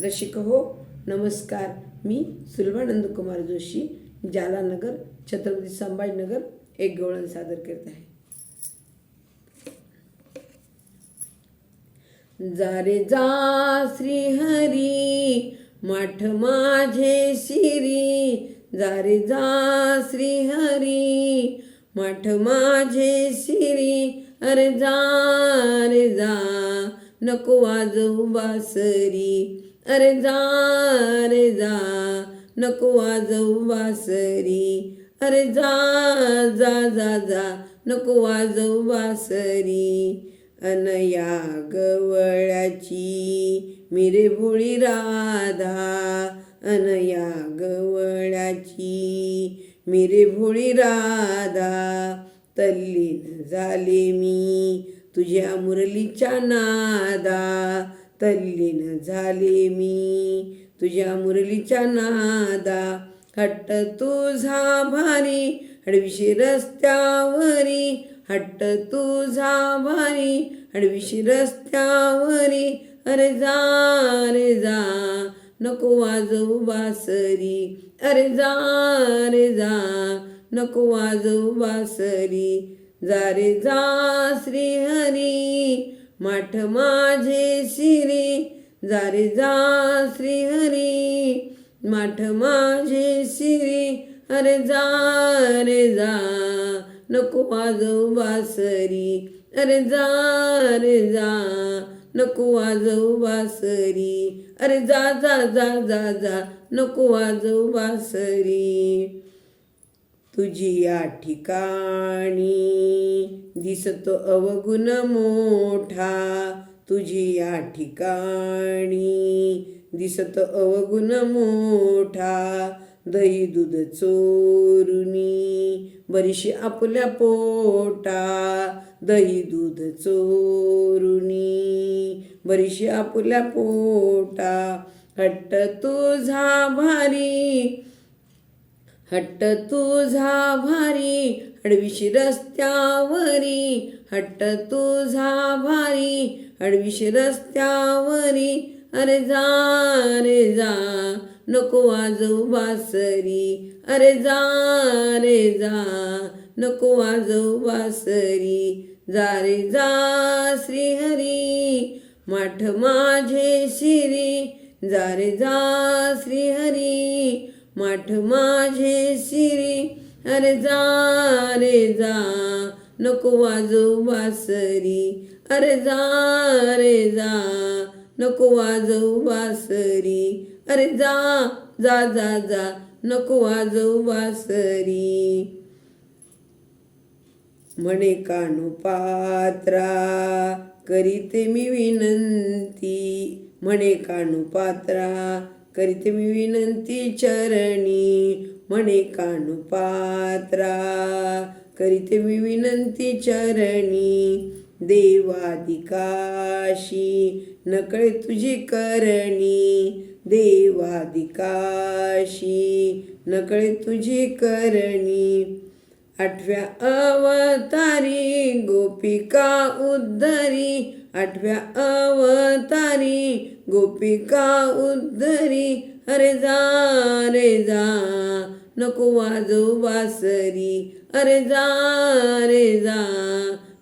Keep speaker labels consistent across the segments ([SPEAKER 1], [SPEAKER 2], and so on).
[SPEAKER 1] रसिक हो नमस्कार मी सुलभानंद कुमार जोशी जालानगर छत्रपती संभाजीनगर एक गवळण सादर करत आहे. जा रे जा श्रीहरी माठ माझे शिरी. जा रे जा श्रीहरी माठ माझे शिरी. अरे जा रे जा नको वाजवू बासरी. अरे जा रे जा नको वाजवू वासरी. अरे जा जा जा जा नको वाजवू बासरी अनया गवळ्याची मिरे भोळी राधा. अनया गवळ्याची मिरे भोळी राधा. तल्लीन झाले मी तुझ्या मुरलीच्या नादा. तल्लीन झाले मी. तुझ्या मुरलीच्या नादा हट्ट तुझा भारी हडविशी रस्त्यावरी हट्ट तुझा भारी हडविशी रस्त्यावरी. अरे जा रे जा. नको वाजवू बासरी. अरे जा रे जा. नको वाजवू बासरी. जा रे जा श्रीहरी. माठ माझे शिरी जा रे जा माठ माझे शिरी अरे जा रे जा. नको वाजव बासरी अरे जा रे जा. नको वाजव बासरी अरे जा जा जा जा जा. नको वाजव बासरी. तुझी या ठिकाणी दिसतो अवगुण मोठा. तुझी या ठिकाणी दिसत अवगुण मोठा. दही दूध चोरुनी बरीशी आपल्या पोटा. दही दूध चोरुनी बरीशी आपल्या पोटा. हट्ट तुझा भारी. हट्ट तुझा भारी हडविशी रस्त्यावरी. हट्ट तुझा भारी हडविशी रस्त्यावरी. अरे जा रे जा नको वाजव बासरी. अरे जा रे जा नको वाजव बासरी. जा रे जा श्रीहरी माठ माझे शिरी. जा रे जा श्रीहरी माठ माझे शिरी अरे जा रे जा नको वाजो बासरी अरे जा रे जा नको वाजो बासरी अरे जा जा जा जा नको वाजो बासरी. म्हणे कानू पात्रा करीते मी विनंती. म्हणे कानू पात्रा करीत मी विनंती चरणी म्हणे कानू पात्रा. मी विनंती चरणी देवादिकाशी नकळे तुझी करणी. देवादिकाशी नकळे तुझी करणी. आठव्या अवतारी गोपिका उद्धरी. आठव्या अवतारी गोपिका उद्धरी. अरे जा रे जा नको वाजो बासरी अरे जा रे जा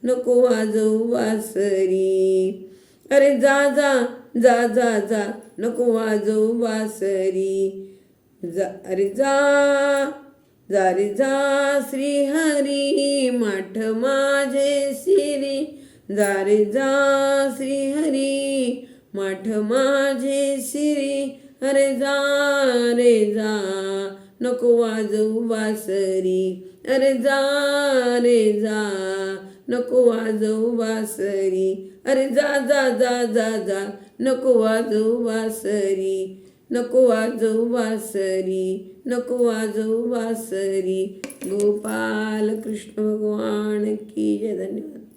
[SPEAKER 1] नको वाजो वासरी. अरे जा जा जा जा जा नको वाजो बासरी जा अरे जा. जा श्री हरी श्रीहरी माठ माझे शिरी जा रे हरी श्रीहरी माठ माझे शिरी अरे जा रे जा नको वाजवू बासरी अरे जा रे जा नको वाजवू बासरी अरे जा जा जा जा जा नको वाजवू बासरी नको वाजवू बासरी नको वाजवू बासरी गोपाल कृष्ण भगवान की जय धन्यवाद.